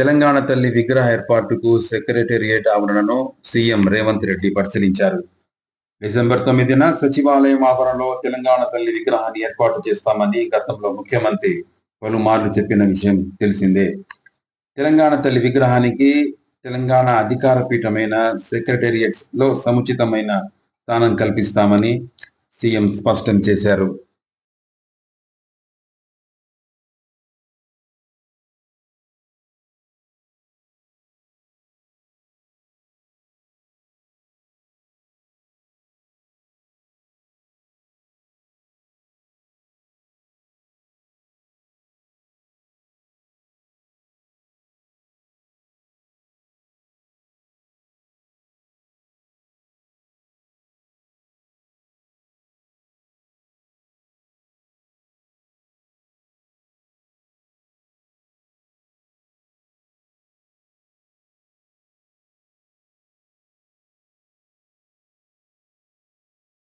తెలంగాణ తల్లి విగ్రహ ఏర్పాటుకు సెక్రటేరియట్ ఆవరణను సీఎం రేవంత్ రెడ్డి పరిశీలించారు. డిసెంబర్ తొమ్మిదిన సచివాలయం ఆవరణలో తెలంగాణ తల్లి విగ్రహాన్ని ఏర్పాటు చేస్తామని గతంలో ముఖ్యమంత్రి పలుమార్లు చెప్పిన విషయం తెలిసిందే. తెలంగాణ తల్లి విగ్రహానికి తెలంగాణ అధికార పీఠమైన సెక్రటేరియట్లో సముచితమైన స్థానం కల్పిస్తామని సీఎం స్పష్టం చేశారు.